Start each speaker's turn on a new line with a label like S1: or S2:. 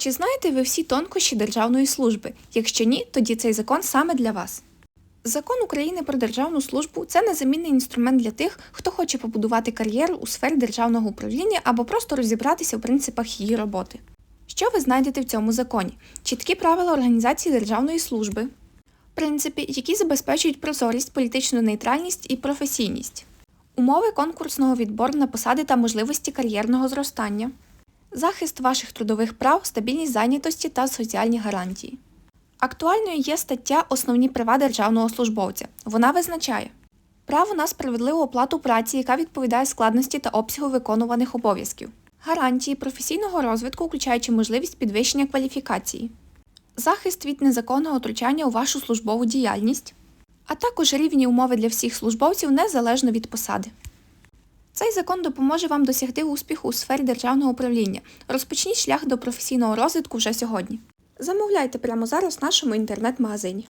S1: Чи знаєте ви всі тонкощі державної служби? Якщо ні, тоді цей закон саме для вас. Закон України про державну службу це незамінний інструмент для тих, хто хоче побудувати кар'єру у сфері державного управління або просто розібратися в принципах її роботи. Що ви знайдете в цьому законі? Чіткі правила організації державної служби, принципи, які забезпечують прозорість, політичну нейтральність і професійність, умови конкурсного відбору на посади та можливості кар'єрного зростання, захист ваших трудових прав, стабільність зайнятості та соціальні гарантії. Актуальною є стаття Основні права державного службовця. Вона визначає право на справедливу оплату праці, яка відповідає складності та обсягу виконуваних обов'язків, гарантії професійного розвитку, включаючи можливість підвищення кваліфікації, захист від незаконного втручання у вашу службову діяльність, а також рівні умови для всіх службовців незалежно від посади. Цей закон допоможе вам досягти успіху у сфері державного управління. Розпочніть шлях до професійного розвитку вже сьогодні. Замовляйте прямо зараз в нашому інтернет-магазині.